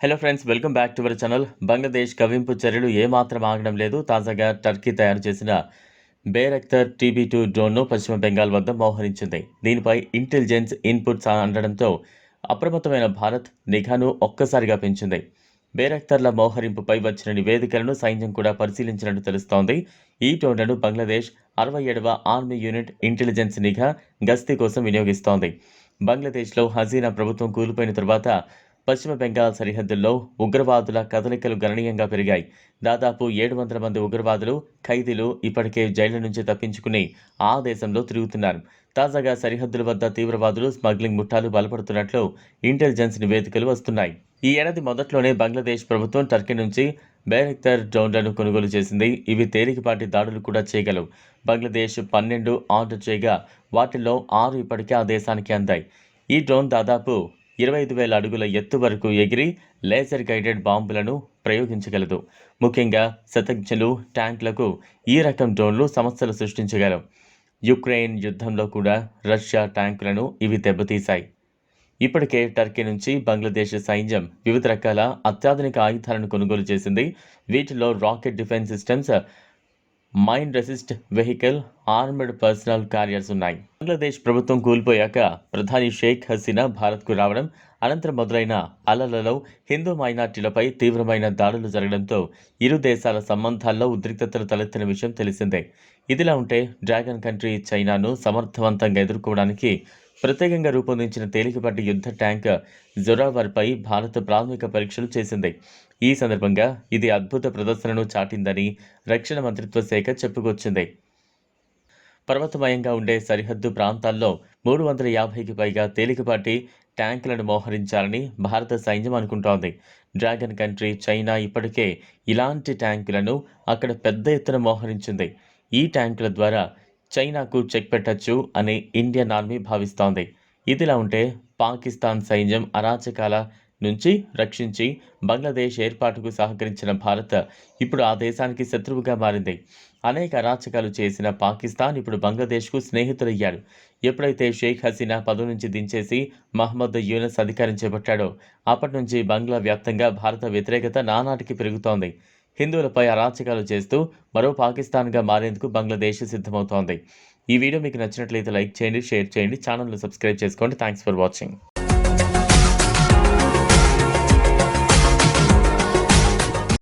Hello friends welcome back to our channel Bangladesh కవింపు చర్యలు ఏమాత్రం ఆగడం లేదు. తాజాగా టర్కీ తయారు చేసిన బేరక్తర్ టీబీ టూ డ్రోన్ను పశ్చిమ బెంగాల్ వద్ద మోహరించింది. దీనిపై ఇంటెలిజెన్స్ ఇన్పుట్స్ అందడంతో అప్రమత్తమైన భారత్ నిఘాను ఒక్కసారిగా పెంచింది. బేరక్తర్ల మోహరింపుపై వచ్చిన నివేదికలను సైన్యం కూడా పరిశీలించినట్టు తెలుస్తోంది. ఈ డ్రోన్లను బంగ్లాదేశ్ అరవై ఏడవ ఆర్మీ యూనిట్ ఇంటెలిజెన్స్ నిఘా గస్తీ కోసం వినియోగిస్తోంది. బంగ్లాదేశ్లో హసీనా ప్రభుత్వం కూలిపోయిన తర్వాత పశ్చిమ బెంగాల్ సరిహద్దుల్లో ఉగ్రవాదుల కదలికలు గణనీయంగా పెరిగాయి. దాదాపు ఏడు వందల మంది ఉగ్రవాదులు ఖైదీలు ఇప్పటికే జైళ్ళ నుంచి తప్పించుకుని ఆ దేశంలో తిరుగుతున్నారు. తాజాగా సరిహద్దుల వద్ద తీవ్రవాదులు స్మగ్లింగ్ ముఠాలు బలపడుతున్నట్లు ఇంటెలిజెన్స్ నివేదికలు వస్తున్నాయి. ఈ ఏడాది మొదట్లోనే బంగ్లాదేశ్ ప్రభుత్వం టర్కీ నుంచి బేరెక్తర్ డ్రోన్లను కొనుగోలు చేసింది. ఇవి తేలికపాటి దాడులు కూడా చేయగలవు. బంగ్లాదేశ్ పన్నెండు ఆర్డర్ చేయగా వాటిల్లో ఆరు ఇప్పటికే ఆ దేశానికి అందాయి. ఈ డ్రోన్ దాదాపు ఇరవై ఐదు వేల అడుగుల ఎత్తు వరకు ఎగిరి లేజర్ గైడెడ్ బాంబులను ప్రయోగించగలదు. ముఖ్యంగా శతజ్ఞులు ట్యాంకులకు ఈ రకం డ్రోన్లు సమస్యలు సృష్టించగలవు. యుక్రెయిన్ యుద్ధంలో కూడా రష్యా ట్యాంకులను ఇవి దెబ్బతీశాయి. ఇప్పటికే టర్కీ నుంచి బంగ్లాదేశ్ సైన్యం వివిధ రకాల అత్యాధునిక ఆయుధాలను కొనుగోలు చేసింది. వీటిలో rocket defence systems mind resist vehicle armoured personnel carriers ఉన్నాయి. బంగ్లాదేశ్ ప్రభుత్వం కూలిపోయాక ప్రధాని షేక్ హసీనా భారత్కు రావడం అనంతరం మొదలైన అలలలో హిందూ మైనార్టీలపై తీవ్రమైన దాడులు జరగడంతో ఇరు దేశాల సంబంధాల్లో ఉద్రిక్తతలు తలెత్తిన విషయం తెలిసిందే. ఇదిలా ఉంటే డ్రాగన్ కంట్రీ చైనాను సమర్థవంతంగా ఎదుర్కోవడానికి ప్రత్యేకంగా రూపొందించిన తేలికపాటి యుద్ధ ట్యాంక్ జొరావర్పై భారత్ ప్రాథమిక పరీక్షలు చేసింది. ఈ సందర్భంగా ఇది అద్భుత ప్రదర్శనను చాటిందని రక్షణ మంత్రిత్వ శాఖ చెప్పుకొచ్చింది. పర్వతమయంగా ఉండే సరిహద్దు ప్రాంతాల్లో మూడు వందల యాభైకి పైగా తేలికపాటి ట్యాంకులను మోహరించాలని భారత సైన్యం అనుకుంటోంది. డ్రాగన్ కంట్రీ చైనా ఇప్పటికే ఇలాంటి ట్యాంకులను అక్కడ పెద్ద ఎత్తున మోహరించింది. ఈ ట్యాంకుల ద్వారా చైనాకు చెక్ పెట్టచ్చు అని ఇండియన్ ఆర్మీ భావిస్తోంది. ఇదిలా ఉంటే పాకిస్తాన్ సైన్యం అరాచకాల నుంచి రక్షించి బంగ్లాదేశ్ ఏర్పాటుకు సహకరించిన భారత్ ఇప్పుడు ఆ దేశానికి శత్రువుగా మారింది. అనేక అరాచకాలు చేసిన పాకిస్తాన్ ఇప్పుడు బంగ్లాదేశ్కు స్నేహితులయ్యాడు ఎప్పుడైతే షేక్ హసీనా పదవి నుంచి దించేసి మహమ్మద్ యూనస్ అధికారం చేపట్టాడో అప్పటి నుంచి బంగ్లా వ్యాప్తంగా భారత వ్యతిరేకత నానాటికి పెరుగుతోంది. హిందువులపై అరాచకాలు చేస్తూ మరో పాకిస్తాన్గా మారేందుకు బంగ్లాదేశ్ సిద్ధమవుతోంది. ఈ వీడియో మీకు నచ్చినట్లయితే లైక్ చేయండి షేర్ చేయండి ఛానల్ను సబ్స్క్రైబ్ చేసుకోండి. Thanks for watching.